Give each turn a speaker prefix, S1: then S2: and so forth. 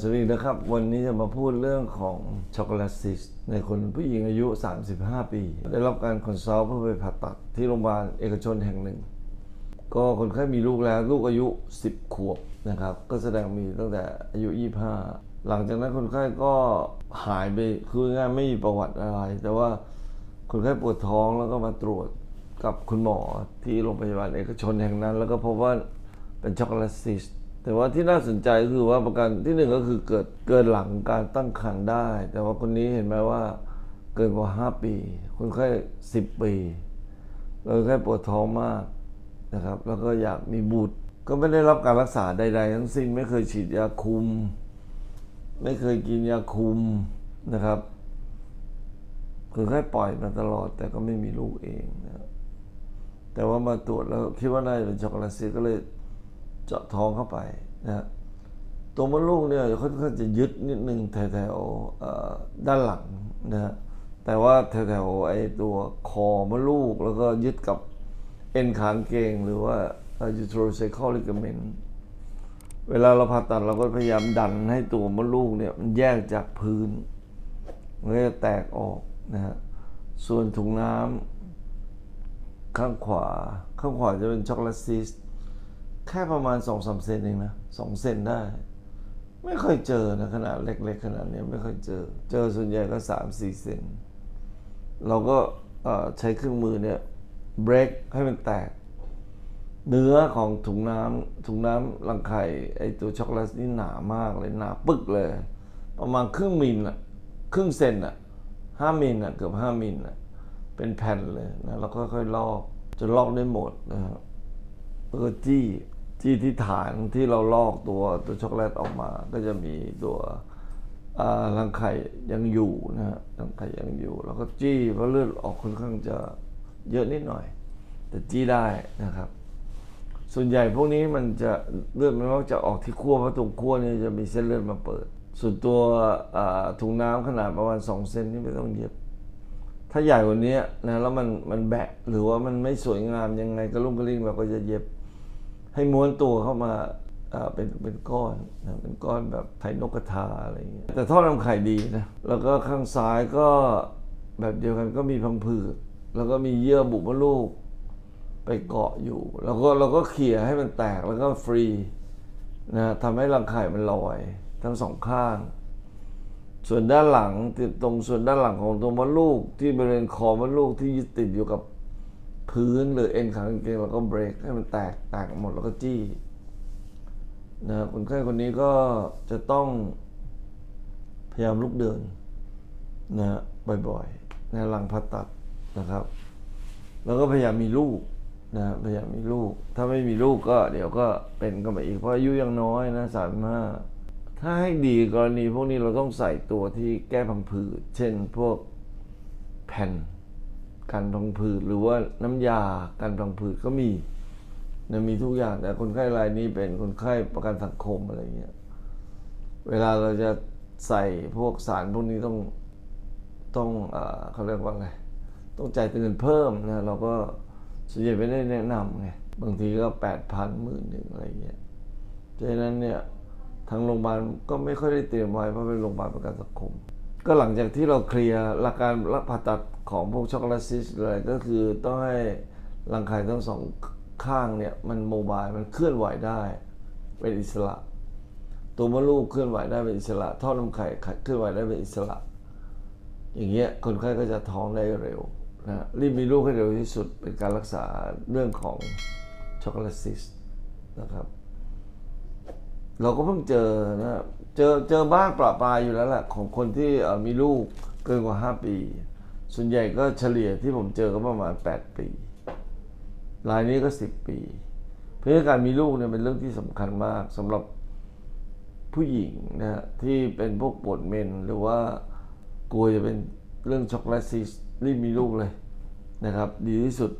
S1: สวัสดีนะครับ วันนี้จะมาพูดเรื่องของช็อกโกแลตซิสในคนผู้หญิงอายุ 35 ปี ได้รับการคอนซัลท์เพื่อไปผ่าตัดที่โรงพยาบาลเอกชนแห่งหนึ่ง ก็คนไข้มีลูกแล้วลูกอายุ 10 ขวบนะครับ ก็แสดงมีตั้งแต่อายุ 25 หลังจากนั้นคนไข้ก็หายไปคือง่ายไม่มีประวัติอะไร แต่ว่าคนไข้ปวดท้องแล้วก็มาตรวจกับคุณหมอที่โรงพยาบาลเอกชนแห่งนั้น แล้วก็พบว่าเป็นช็อกโกแลตซิส แต่ว่าที่น่าสนใจก็คือว่าประการที่หนึ่งก็คือเกิดเกินหลังการตั้งครรภ์ได้ แต่ว่าคนนี้เห็นไหมว่าเกินกว่า5ปี คนไข้10ปีแล้วคนไข้ปวดท้องมากนะครับ แล้วก็อยากมีบุตร ก็ไม่ได้รับการรักษาใด ๆ ทั้งสิ้นไม่เคยฉีดยาคุม ไม่เคยกินยาคุมนะครับคือแค่ปล่อยมาตลอด แต่ก็ไม่มีลูกเองนะครับแต่ว่ามาตรวจแล้วคิดว่าน่าจะเป็นช็อกโกแลตซิสต์ก็เลย เจาะท้องเข้าไปนะตัวมดลูกเนี่ยค่อนข้างจะยึดนิดนึงแถวๆด้านหลังนะแต่ว่าแถวๆไอ้ตัวคอมดลูกแล้วก็ยึดกับเอ็นขางเกงหรือว่า uterosacral ligament เวลาเราผ่าตัดเราก็พยายามดันให้ตัวมดลูกเนี่ยมันแยกจากพื้นมันก็จะแตกออกนะฮะส่วนถุงน้ำข้างขวา ข้างขวาจะเป็นช็อกโกแลตซิสต แค่ประมาณสองสามเซนเองนะสองเซนได้ ไม่ค่อยเจอนะขนาดเล็กๆขนาดนี้ไม่ค่อยเจอ เจอส่วนใหญ่ก็สามสี่เซนเราก็ใช้เครื่องมือเนี่ยเบรกให้มันแตก เนื้อของถุงน้ำถุงน้ำรังไข่ไอตัวช็อกโกแลตนี่หนามากเลยหนาปึกเลย ประมาณครึ่งมิลอะครึ่งเซนอะห้ามิลอะเกือบห้ามิลอะเป็นแผ่นเลยนะแล้วก็ค่อยๆลอกจนลอกได้หมดนะครับแล้วก็จี้ จี้ที่ฐานที่เราลอกตัวตัวช็อกโกแลตออกมา ก็จะมีตัวรังไข่ยังอยู่นะฮะรังไข่ยังอยู่ แล้วก็จี้เพราะเลือดออกค่อนข้างจะเยอะนิดหน่อย แต่จี้ได้นะครับ ส่วนใหญ่พวกนี้มันจะเลือดมันมักจะออกที่ขั้วเพราะตรงขั้วเนี่ยจะมีเส้นเลือดมาเปิด ส่วนตัวอ่าถุงน้ำขนาดประมาณ2เซนนี่ไม่ต้องเย็บ ถ้าใหญ่กว่านี้นะแล้วมันมันแบะหรือว่ามันไม่สวยงามยังไงกระลุ่มกระลิ่งเราก็จะเย็บ ให้ม้วนตัวเข้ามาเป็นเป็นก้อนนะเป็นก้อนแบบไข่นกกระทาอะไรอย่างเงี้ยแต่ท่อนำไข่ดีนะแล้วก็ข้างซ้ายก็แบบเดียวกันก็มีพังผืดแล้วก็มีเยื่อบุมดลูกไปเกาะอยู่ แล้วก็เราก็เขี่ยให้มันแตกแล้วก็ฟรีนะทำให้รังไข่มันลอย ทั้งสองข้าง ส่วนด้านหลังติดตรงส่วนด้านหลังของตัวมดลูกที่บริเวณคอมดลูกที่ยึดติดอยู่กับ พื้นหรือเอ็นขางกางเกงเราก็เบรกให้มันแตกแตกหมดแล้วก็จี้นะคนไข้คนนี้ก็จะต้องพยายามลุกเดินนะบ่อยๆนะหลังผ่าตัดนะครับ แล้วก็พยายามมีลูกนะพยายามมีลูก ถ้าไม่มีลูกก็เดี๋ยวก็เป็นก็มาอีกเพราะอายุยังน้อยนะสามห้าถ้าให้ดีกรณีพวกนี้เราต้องใส่ตัวที่แก้พังผืดเช่นพวกแผ่น กันพังผืดหรือว่าน้ำยากันพังผืดก็มีนะมีทุกอย่างแต่คนไข้รายนี้เป็นคนไข้ประกันสังคมอะไรเงี้ยเวลาเราจะใส่พวกสารพวกนี้ต้องต้องเออเขาเรียกว่าอะไรต้องจ่ายเงินเพิ่มนะเราก็ส่วนใหญ่ไม่ได้แนะนำไงบางทีก็แปดพันหมื่นหนึ่งอะไรเงี้ยดังนั้นเนี่ยทางโรงพยาบาลก็ไม่ค่อยได้เตรียมไว้เพราะเป็นโรงพยาบาลประกันสังคม ก็หลังจากที่เราเคลียร์หลักการรับผ่าตัด ของพวกช็อกโกแลตซิสต์เลยก็คือต้องให้รังไข่ทั้งสองข้างเนี่ยมันโมบายมันเคลื่อนไหวได้เป็นอิสระ ตัวมดลูกเคลื่อนไหวได้เป็นอิสระท่อน้ำไข่เคลื่อนไหวได้เป็นอิสระ อย่างเงี้ยคนไข้ก็จะท้องได้เร็วนะรีบมีลูกให้เร็วที่สุดเป็นการรักษาเรื่องของช็อกโกแลตซิสนะครับ เราก็เพิ่งเจอนะเจอเจอบ้างประปรายอยู่แล้วแหละของคนที่มีลูกเกินกว่า 5 ปี ส่วนใหญ่ก็เฉลี่ยที่ผมเจอก็ประมาณ 8 ปี รายนี้ก็ 10 ปี เพราะการมีลูกเนี่ยเป็นเรื่องที่สำคัญมากสำหรับผู้หญิงนะฮะที่เป็นพวกปวดเมนหรือว่ากลัวจะเป็นเรื่องช็อกโกแลตซิสรีบมีลูกเลยนะครับ ดีที่สุด